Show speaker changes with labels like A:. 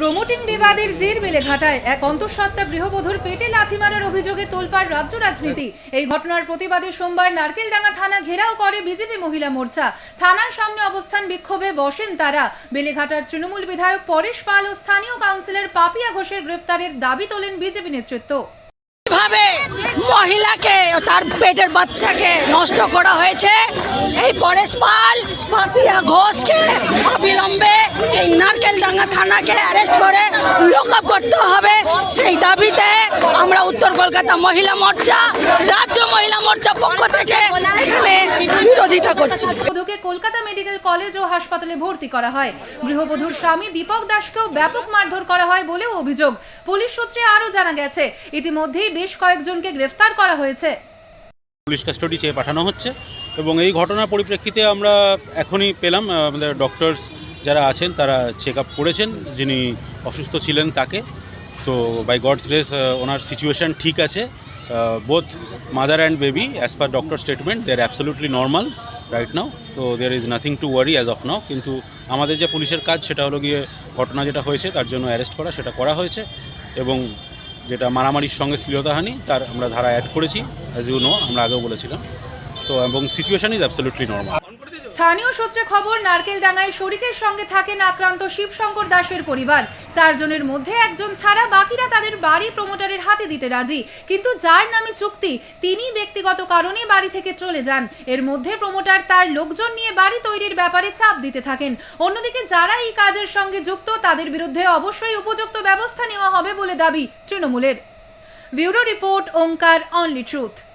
A: Promoting বিবাদের জের বেলেঘাটায় এক অন্তঃসত্ত্বা গৃহবধূর পেটে লাথি মারার অভিযোগে তোলপাড় রাজ্য রাজনীতি। এই ঘটনার প্রতিবাদে সোমবার নারকেলডাঙ্গা থানা ঘেরাও করে বিজেপি মহিলা মোর্চা। থানার সামনে অবস্থান বিক্ষোভে বসেন তারা। বেলেঘাটার তৃণমূল বিধায়ক পরেশ পাল ও স্থানীয় কাউন্সিলর পাপিয়া ঘোষের গ্রেপ্তারের দাবি তোলেন বিজেপি নেতৃত্ব।
B: কীভাবে মহিলাকে তার পেটের বাচ্চাকে নষ্ট করা হয়েছে। এই পরেশ পাল পাপিয়া ঘোষকে অবিলম্বে এই নারকেলডাঙ্গা থানাকে অ্যারেস্ট করে লক আপ করতে হবে। সেই দাবিতে আমরা উত্তর কলকাতা মহিলা মোর্চা রাজ্য মহিলা মোর্চা পক্ষ থেকে এখানে বিরোধিতা করছি।
A: বধূকে কলকাতা মেডিকেল কলেজ ও হাসপাতালে ভর্তি করা হয়। গৃহবধূর স্বামী দীপক দাসকেও ব্যাপক মারধর করা হয় বলেও অভিযোগ। পুলিশ সূত্রে আরও জানা গেছে ইতিমধ্যেই বেশ কয়েকজনকে গ্রেফতার করা হয়েছে।
C: পুলিশ কাস্টডি চেয়ে পাঠানো হচ্ছে এবং এই ঘটনার পরিপ্রেক্ষিতে আমরা এখনই পেলাম আমাদের ডক্টরস যারা আছেন, তারা চেক আপ করেছেন। যিনি অসুস্থ ছিলেন তাকে। তো বাই গডস গ্রেস ওনার সিচুয়েশান ঠিক আছে। Both mother and baby as per doctor statement they are absolutely normal right now তো there is nothing to worry as of now কিন্তু আমাদের যে পুলিশের কাজ, সেটা হলো গিয়ে ঘটনা যেটা হয়েছে, তার জন্য অ্যারেস্ট করা, সেটা করা হয়েছে। এবং যেটা মারামারির সঙ্গে শ্লীলতাহানি, তার আমরা ধারা অ্যাড করেছি। অ্যাজ ইউ নো আমরা আগেও বলেছিলাম। তো এবং সিচুয়েশন ইজ অ্যাবসলিউটলি নর্মাল
A: স্থানীয় সূত্রে খবর নারকেল নারকেলডাঙ্গায় শরিকের সঙ্গে থাকেন আক্রান্ত শিবশঙ্কর দাসের পরিবার। চারজনের মধ্যে একজন ছাড়া বাকিরা তাদের বাড়ি প্রমোটারের হাতে দিতে রাজি। কিন্তু যার নামে চুক্তি, তিনি ব্যক্তিগত কারণে বাড়ি থেকে চলে যান। এর মধ্যে প্রমোটার তার লোকজন নিয়ে বাড়ি তৈরির ব্যাপারে চাপ দিতে থাকেন। অন্যদিকে যারা এই কাজের সঙ্গে যুক্ত, তাদের বিরুদ্ধে অবশ্যই উপযুক্ত ব্যবস্থা নেওয়া হবে বলে দাবি তৃণমূলের। Bureau report, Omkar, only truth.